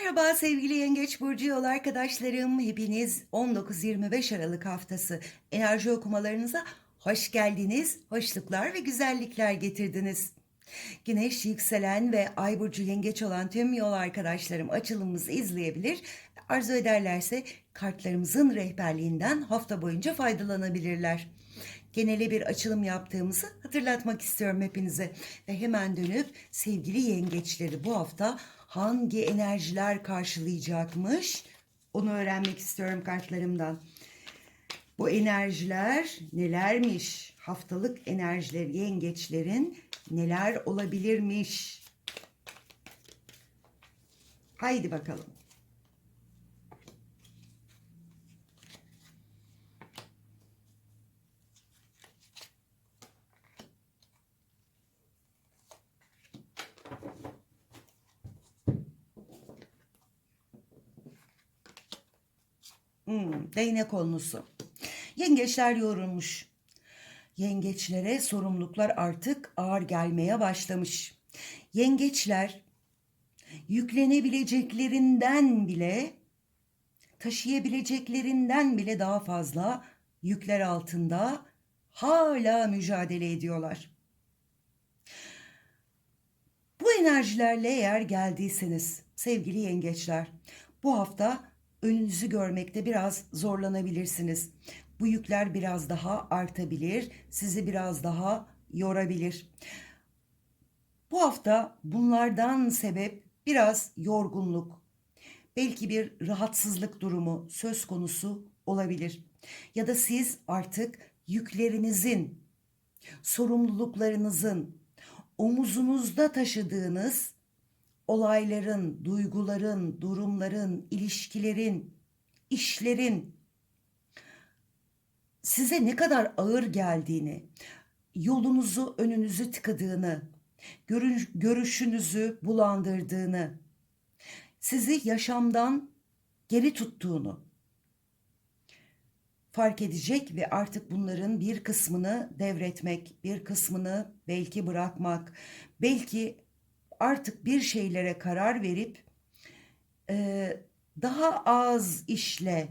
Merhaba sevgili Yengeç Burcu yol arkadaşlarım. Hepiniz 19-25 Aralık haftası enerji okumalarınıza hoş geldiniz. Hoşluklar ve güzellikler getirdiniz. Güneş, yükselen ve ay burcu yengeç olan tüm yol arkadaşlarım açılımımızı izleyebilir. Arzu ederlerse kartlarımızın rehberliğinden hafta boyunca faydalanabilirler. Genele bir açılım yaptığımızı hatırlatmak istiyorum hepinize. Ve hemen dönüp sevgili yengeçleri bu hafta hangi enerjiler karşılayacakmış onu öğrenmek istiyorum kartlarımdan. Bu enerjiler nelermiş? Haftalık enerjiler yengeçlerin neler olabilirmiş? Haydi bakalım. Hmm, değnek konusu. Yengeçler yorulmuş. Yengeçlere sorumluluklar artık ağır gelmeye başlamış. Yengeçler yüklenebileceklerinden bile taşıyabileceklerinden bile daha fazla yükler altında hala mücadele ediyorlar. Bu enerjilerle eğer geldiyseniz sevgili yengeçler bu hafta önünüzü görmekte biraz zorlanabilirsiniz. Bu yükler biraz daha artabilir, sizi biraz daha yorabilir. Bu hafta bunlardan sebep biraz yorgunluk, belki bir rahatsızlık durumu söz konusu olabilir. Ya da siz artık yüklerinizin, sorumluluklarınızın omuzunuzda taşıdığınız olayların, duyguların, durumların, ilişkilerin, işlerin size ne kadar ağır geldiğini, yolunuzu, önünüzü tıkadığını, görüşünüzü bulandırdığını, sizi yaşamdan geri tuttuğunu fark edecek ve artık bunların bir kısmını devretmek, bir kısmını belki bırakmak, belki artık bir şeylere karar verip e, daha az işle,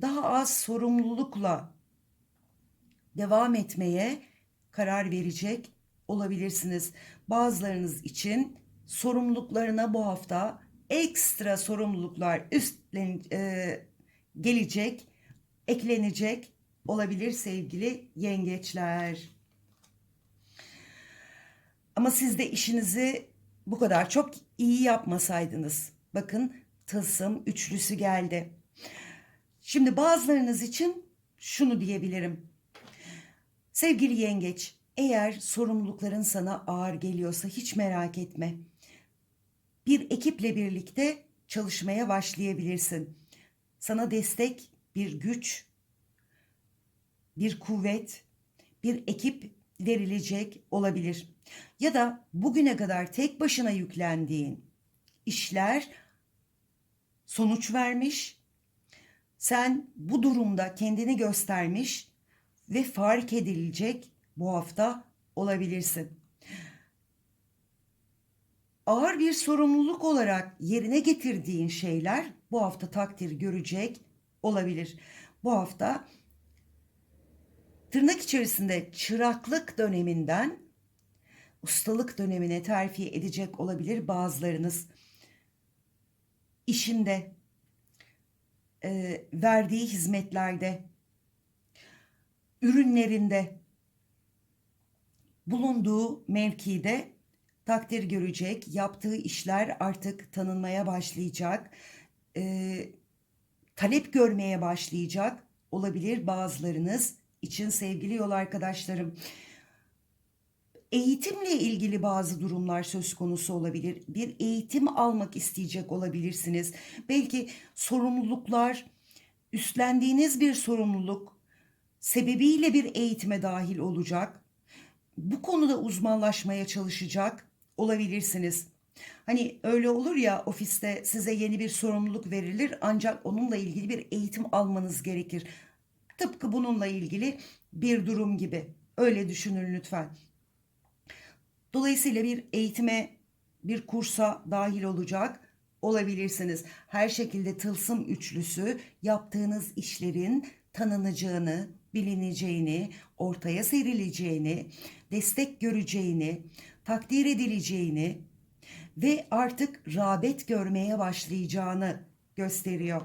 daha az sorumlulukla devam etmeye karar verecek olabilirsiniz. Bazılarınız için sorumluluklarına bu hafta ekstra sorumluluklar üstlen e, gelecek, eklenecek olabilir sevgili yengeçler. Ama siz de işinizi bu kadar çok iyi yapmasaydınız. Bakın tılsım üçlüsü geldi. Şimdi bazılarınız için şunu diyebilirim. Sevgili yengeç, eğer sorumlulukların sana ağır geliyorsa hiç merak etme. Bir ekiple birlikte çalışmaya başlayabilirsin. Sana destek, bir güç, bir kuvvet, bir ekip verilecek olabilir. Ya da bugüne kadar tek başına yüklendiğin işler sonuç vermiş. Sen bu durumda kendini göstermiş ve fark edilecek bu hafta olabilirsin. Ağır bir sorumluluk olarak yerine getirdiğin şeyler bu hafta takdir görecek olabilir. Bu hafta tırnak içerisinde çıraklık döneminden ustalık dönemine terfi edecek olabilir bazılarınız. İşinde, e, verdiği hizmetlerde, ürünlerinde, bulunduğu mevkide takdir görecek, yaptığı işler artık tanınmaya başlayacak, e, talep görmeye başlayacak olabilir bazılarınız için sevgili yol arkadaşlarım eğitimle ilgili bazı durumlar söz konusu olabilir. Bir eğitim almak isteyecek olabilirsiniz. Belki sorumluluklar, üstlendiğiniz bir sorumluluk sebebiyle bir eğitime dahil olacak. Bu konuda uzmanlaşmaya çalışacak olabilirsiniz. Hani öyle olur ya ofiste size yeni bir sorumluluk verilir ancak onunla ilgili bir eğitim almanız gerekir. Tıpkı bununla ilgili bir durum gibi. Öyle düşünün lütfen. Dolayısıyla bir eğitime, bir kursa dahil olacak olabilirsiniz. Her şekilde tılsım üçlüsü yaptığınız işlerin tanınacağını, bilineceğini, ortaya serileceğini, destek göreceğini, takdir edileceğini ve artık rağbet görmeye başlayacağını gösteriyor.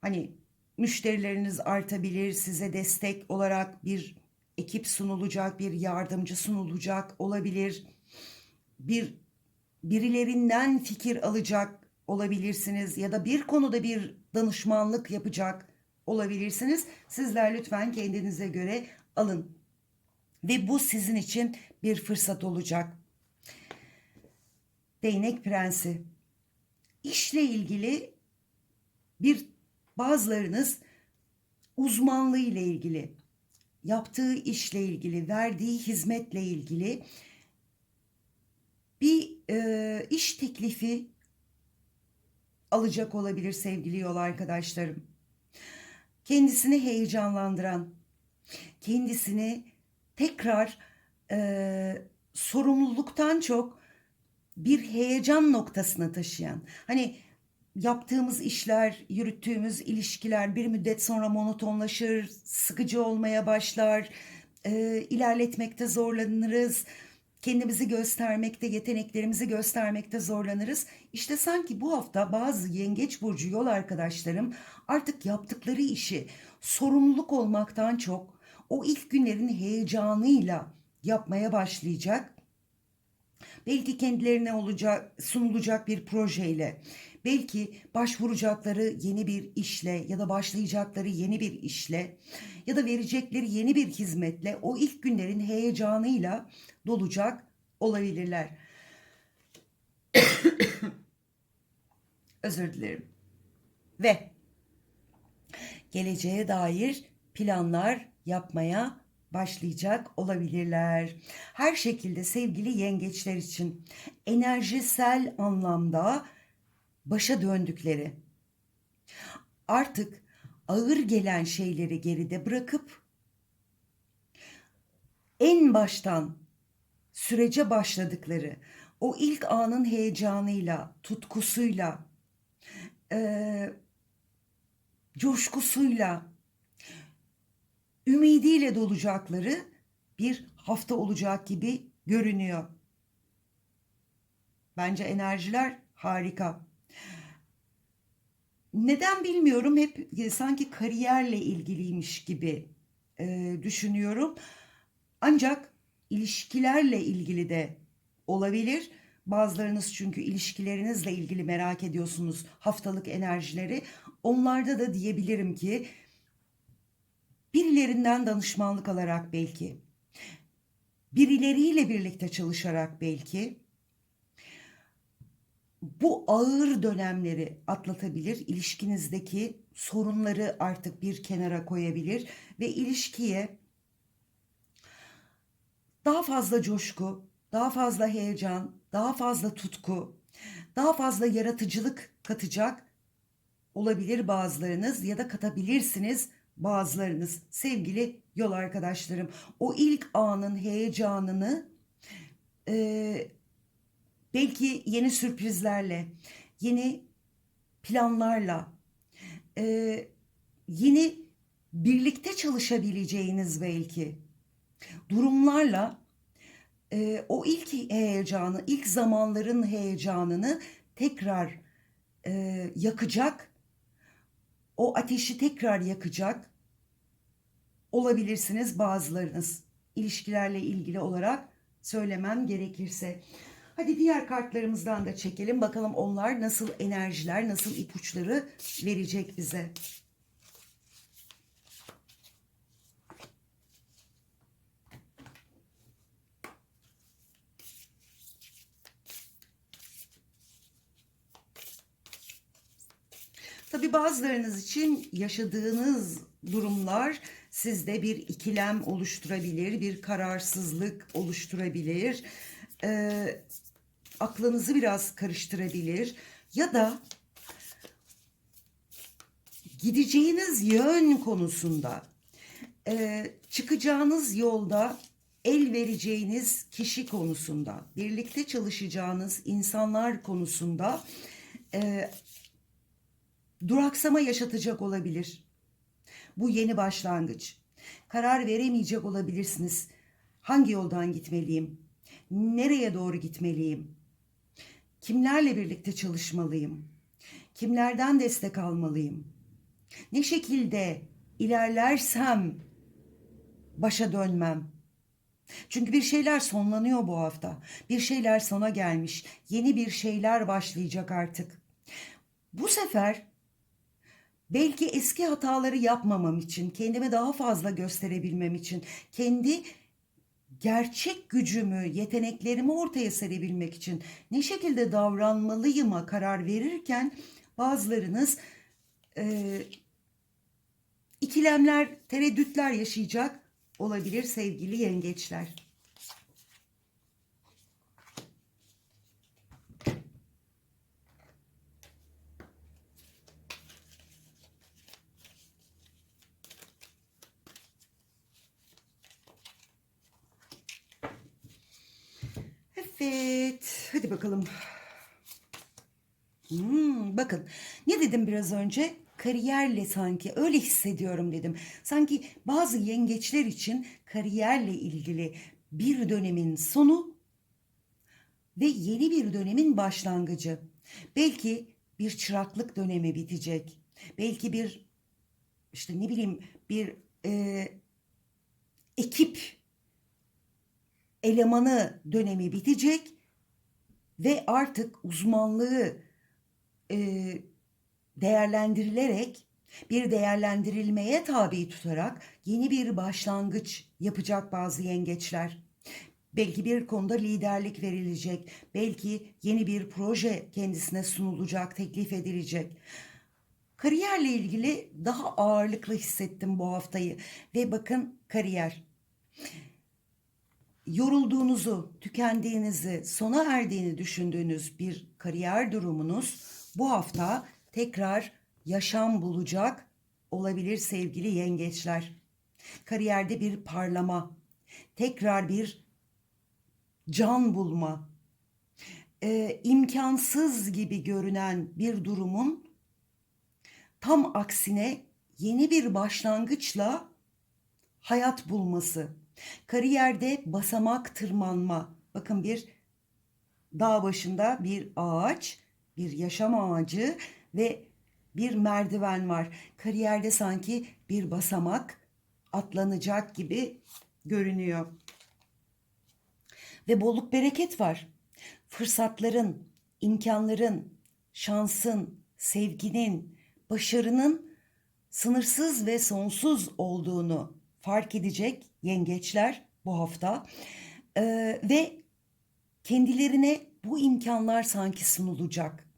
Hani müşterileriniz artabilir, size destek olarak bir ekip sunulacak, bir yardımcı sunulacak olabilir. Bir birilerinden fikir alacak olabilirsiniz ya da bir konuda bir danışmanlık yapacak olabilirsiniz. Sizler lütfen kendinize göre alın. Ve bu sizin için bir fırsat olacak. Değnek Prensi. İşle ilgili bir bazılarınız uzmanlığı ile ilgili, yaptığı işle ilgili, verdiği hizmetle ilgili bir e, iş teklifi alacak olabilir sevgili yol arkadaşlarım. Kendisini heyecanlandıran, kendisini tekrar e, sorumluluktan çok bir heyecan noktasına taşıyan. Hani yaptığımız işler, yürüttüğümüz ilişkiler bir müddet sonra monotonlaşır, sıkıcı olmaya başlar, e, ilerletmekte zorlanırız, kendimizi göstermekte, yeteneklerimizi göstermekte zorlanırız. İşte sanki bu hafta bazı yengeç burcu yol arkadaşlarım artık yaptıkları işi sorumluluk olmaktan çok o ilk günlerin heyecanıyla yapmaya başlayacak. Belki kendilerine olacak, sunulacak bir projeyle, belki başvuracakları yeni bir işle ya da başlayacakları yeni bir işle ya da verecekleri yeni bir hizmetle o ilk günlerin heyecanıyla dolacak olabilirler. Özür dilerim. Ve geleceğe dair planlar yapmaya başlayacak olabilirler. Her şekilde sevgili yengeçler için enerjisel anlamda başa döndükleri, artık ağır gelen şeyleri geride bırakıp en baştan sürece başladıkları o ilk anın heyecanıyla, tutkusuyla, e, coşkusuyla, ümidiyle dolacakları bir hafta olacak gibi görünüyor. Bence enerjiler harika. Neden bilmiyorum hep e, sanki kariyerle ilgiliymiş gibi e, düşünüyorum. Ancak ilişkilerle ilgili de olabilir. Bazılarınız çünkü ilişkilerinizle ilgili merak ediyorsunuz haftalık enerjileri. Onlarda da diyebilirim ki birilerinden danışmanlık alarak belki, birileriyle birlikte çalışarak belki bu ağır dönemleri atlatabilir, ilişkinizdeki sorunları artık bir kenara koyabilir ve ilişkiye daha fazla coşku, daha fazla heyecan, daha fazla tutku, daha fazla yaratıcılık katacak olabilir bazılarınız ya da katabilirsiniz bazılarınız sevgili yol arkadaşlarım. O ilk anın heyecanını e, belki yeni sürprizlerle, yeni planlarla, e, yeni birlikte çalışabileceğiniz belki durumlarla e, o ilk heyecanı, ilk zamanların heyecanını tekrar e, yakacak, o ateşi tekrar yakacak olabilirsiniz bazılarınız. İlişkilerle ilgili olarak söylemem gerekirse. Hadi diğer kartlarımızdan da çekelim. Bakalım onlar nasıl enerjiler, nasıl ipuçları verecek bize. Tabi bazılarınız için yaşadığınız durumlar sizde bir ikilem oluşturabilir, bir kararsızlık oluşturabilir, e, aklınızı biraz karıştırabilir ya da gideceğiniz yön konusunda, e, çıkacağınız yolda el vereceğiniz kişi konusunda, birlikte çalışacağınız insanlar konusunda e, duraksama yaşatacak olabilir. Bu yeni başlangıç. Karar veremeyecek olabilirsiniz. Hangi yoldan gitmeliyim? Nereye doğru gitmeliyim? Kimlerle birlikte çalışmalıyım? Kimlerden destek almalıyım? Ne şekilde ilerlersem başa dönmem? Çünkü bir şeyler sonlanıyor bu hafta. Bir şeyler sona gelmiş. Yeni bir şeyler başlayacak artık. Bu sefer belki eski hataları yapmamam için, kendimi daha fazla gösterebilmem için, kendi gerçek gücümü, yeteneklerimi ortaya serebilmek için ne şekilde davranmalıyıma karar verirken bazılarınız e, ikilemler, tereddütler yaşayacak olabilir sevgili yengeçler. Evet, hadi bakalım. Hmm, bakın ne dedim biraz önce? Kariyerle sanki öyle hissediyorum dedim. Sanki bazı yengeçler için kariyerle ilgili bir dönemin sonu ve yeni bir dönemin başlangıcı. Belki bir çıraklık dönemi bitecek. Belki bir işte ne bileyim bir e, ekip elemanı dönemi bitecek ve artık uzmanlığı e, değerlendirilerek bir değerlendirilmeye tabi tutarak yeni bir başlangıç yapacak bazı yengeçler. Belki bir konuda liderlik verilecek, belki yeni bir proje kendisine sunulacak, teklif edilecek. Kariyerle ilgili daha ağırlıklı hissettim bu haftayı ve bakın kariyer yorulduğunuzu, tükendiğinizi, sona erdiğini düşündüğünüz bir kariyer durumunuz bu hafta tekrar yaşam bulacak olabilir sevgili yengeçler. Kariyerde bir parlama, tekrar bir can bulma, e, imkansız gibi görünen bir durumun tam aksine yeni bir başlangıçla hayat bulması Kariyerde basamak tırmanma. Bakın bir dağ başında bir ağaç, bir yaşam ağacı ve bir merdiven var. Kariyerde sanki bir basamak atlanacak gibi görünüyor. Ve bolluk bereket var. Fırsatların, imkanların, şansın, sevginin, başarının sınırsız ve sonsuz olduğunu fark edecek yengeçler bu hafta ee, ve kendilerine bu imkanlar sanki sunulacak.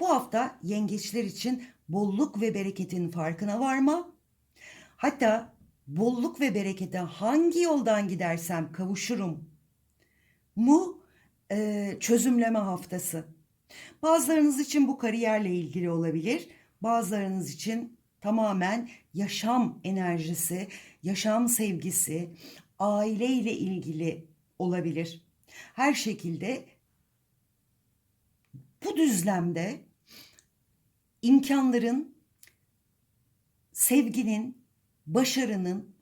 Bu hafta yengeçler için bolluk ve bereketin farkına varma, hatta bolluk ve berekete hangi yoldan gidersem kavuşurum mu e, çözümleme haftası. Bazılarınız için bu kariyerle ilgili olabilir, bazılarınız için tamamen yaşam enerjisi, yaşam sevgisi, aile ile ilgili olabilir. Her şekilde bu düzlemde imkanların, sevginin, başarının,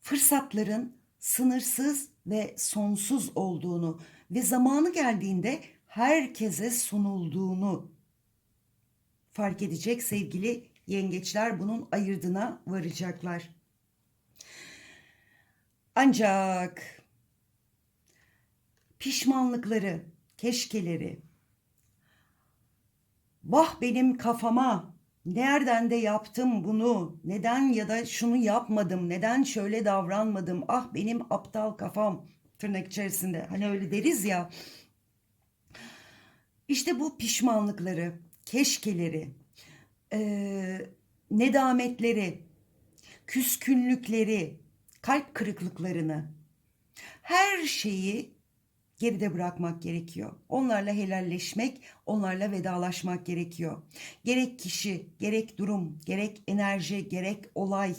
fırsatların sınırsız ve sonsuz olduğunu ve zamanı geldiğinde herkese sunulduğunu fark edecek sevgili yengeçler bunun ayırdına varacaklar. Ancak pişmanlıkları, keşkeleri, vah benim kafama, nereden de yaptım bunu, neden ya da şunu yapmadım, neden şöyle davranmadım, ah benim aptal kafam tırnak içerisinde hani öyle deriz ya. İşte bu pişmanlıkları, keşkeleri, e, nedametleri, küskünlükleri, kalp kırıklıklarını, her şeyi geride bırakmak gerekiyor. Onlarla helalleşmek, onlarla vedalaşmak gerekiyor. Gerek kişi, gerek durum, gerek enerji, gerek olay.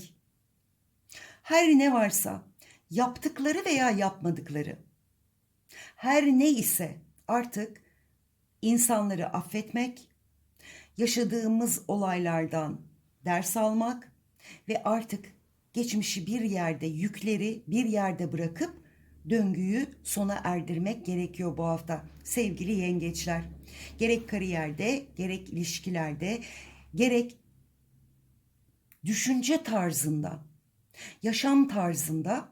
Her ne varsa yaptıkları veya yapmadıkları. Her ne ise artık insanları affetmek, yaşadığımız olaylardan ders almak ve artık geçmişi bir yerde, yükleri bir yerde bırakıp döngüyü sona erdirmek gerekiyor bu hafta. Sevgili yengeçler, gerek kariyerde, gerek ilişkilerde, gerek düşünce tarzında, yaşam tarzında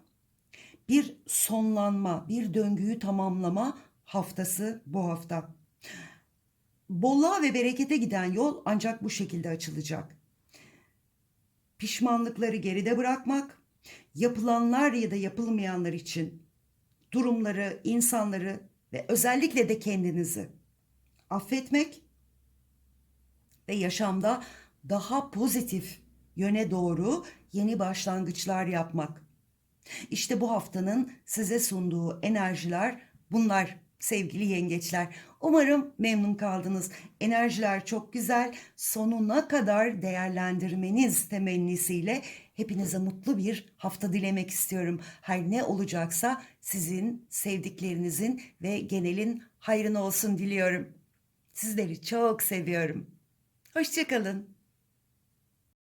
bir sonlanma, bir döngüyü tamamlama haftası bu hafta. Bolluğa ve berekete giden yol ancak bu şekilde açılacak. Pişmanlıkları geride bırakmak, yapılanlar ya da yapılmayanlar için durumları, insanları ve özellikle de kendinizi affetmek ve yaşamda daha pozitif yöne doğru yeni başlangıçlar yapmak. İşte bu haftanın size sunduğu enerjiler bunlar sevgili yengeçler. Umarım memnun kaldınız. Enerjiler çok güzel. Sonuna kadar değerlendirmeniz temennisiyle hepinize mutlu bir hafta dilemek istiyorum. Her ne olacaksa sizin, sevdiklerinizin ve genelin hayrına olsun diliyorum. Sizleri çok seviyorum. Hoşçakalın.